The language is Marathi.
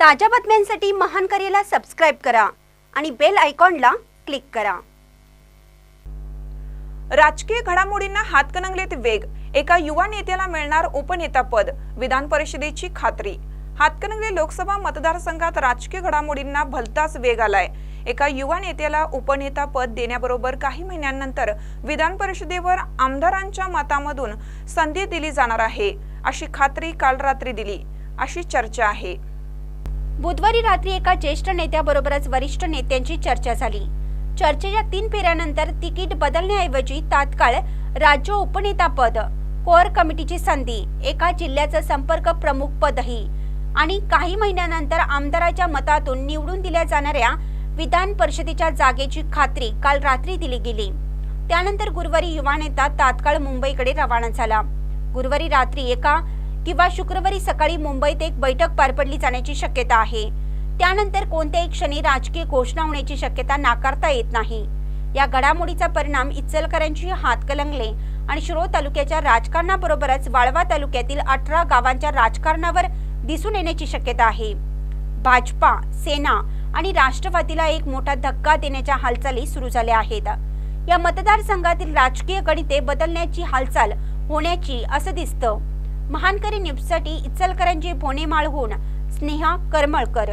ताज्या बातम्यांसाठी महान करेला सबस्क्राईब करा आणि बेल आयकॉनला क्लिक करा. राजकीय घडामोडींना हातकणंगलेत वेग. एका युवा नेत्याला मिळणार उपनेतापद विधान परिषदेची खात्री. हातकणंगले लोकसभा मतदारसंघात राजकीय घडामोडींना भलताच वेग आलाय. एका युवा नेत्याला उपनेता पद देण्याबरोबर काही महिन्यांनंतर विधान परिषदेवर आमदारांच्या मतामधून संधी दिली जाणार आहे अशी खात्री काल रात्री दिली. अशी चर्चा आहे. बुधवारी रात्री एका ज्येष्ठ नेत्याबरोबरच वरिष्ठ नेत्यांची चर्चा झाली. चर्चेच्या तीन फेऱ्यानंतर तिकीट बदलण्याऐवजी तात्काळ राज्य उपनेतापद कोअर कमिटीची संधी एका जिल्ह्याचं संपर्क प्रमुख पदही आणि काही महिन्यानंतर आमदाराच्या मतातून निवडून दिल्या जाणाऱ्या विधान परिषदेच्या जागेची खात्री काल रात्री दिली गेली. त्यानंतर गुरुवारी युवा नेता तात्काळ मुंबईकडे रवाना झाला. गुरुवारी रात्री एका किंवा शुक्रवारी सकाळी मुंबईत एक बैठक पार पडली जाण्याची शक्यता आहे. त्यानंतर कोणत्याही क्षणी राजकीय घोषणा होण्याची शक्यता नाकारता येत नाही. या घडामोडीचा परिणाम इचलकरांची हातकलंगले आणि शिरोळ तालुक्याच्या राजकारणाबरोबरच वाळवा तालुक्यातील अठरा गावांच्या राजकारणावर दिसून येण्याची शक्यता आहे. भाजपा सेना आणि राष्ट्रवादीला एक मोठा धक्का देण्याच्या हालचाली सुरू झाल्या आहेत. या मतदारसंघातील राजकीय गणिते बदलण्याची हालचाल होण्याची असं दिसतं. महानकरी न्यूजसाठी इचलकरंजी भोनेमाळहून स्नेहा करमळकर.